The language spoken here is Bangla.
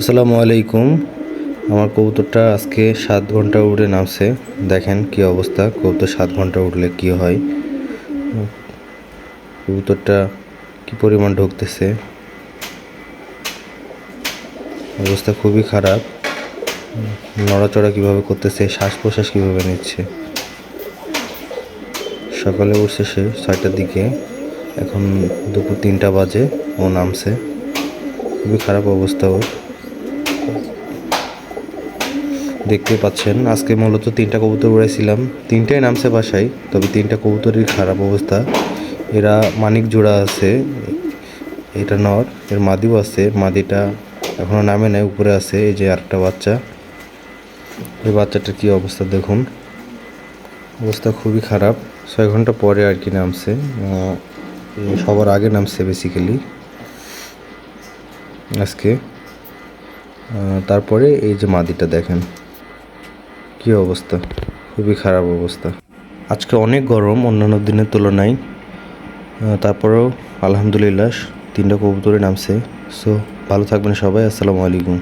আসসালামু আলাইকুম। আমার কবুতরটা আজকে সাত ঘণ্টা উড়ে নামছে। দেখেন কি অবস্থা, কবুতর সাত ঘণ্টা উঠলে কি হয়? কবুতরটা কি পরিমাণ ঢুকতেছে? অবস্থা খুবই খারাপ। নড়াচড়া কীভাবে করতেছে শ্বাস প্রশ্বাস কীভাবে নিচ্ছে? সকালে উঠছে সে ছয়টার দিকে। এখন দুপুর তিনটা বাজে, ও নামছে। খুবই খারাপ অবস্থা ওর। দেখতে পাচ্ছেন, আজকে মূলত তিনটা কবুতর উড়াইছিলাম। তিনটাই নামছে বাসায়, তবে তিনটা কবুতরই খারাপ অবস্থা। এরা মানিক জোড়া আছে, এটা নর, এর মাদিও আছে, মাদিটা এখনও নামে নাই, উপরে আছে, এই যে আরেকটা বাচ্চা। এই বাচ্চাটার কি অবস্থা দেখুন। অবস্থা খুবই খারাপ, ছয় ঘণ্টা পরে আর কি নামছে সবার আগে নামছে বেসিক্যালি আজকে তারপরে এই যে মাদিটা দেখেন, কি অবস্থা? খুবই খারাপ অবস্থা। আজকে অনেক গরম, অন্যান্য দিনের তুলনায়। তারপরেও আলহামদুলিল্লাহ তিনটা কবুতরে নামছে। সো ভালো থাকবেন সবাই, আসসালামু আলাইকুম।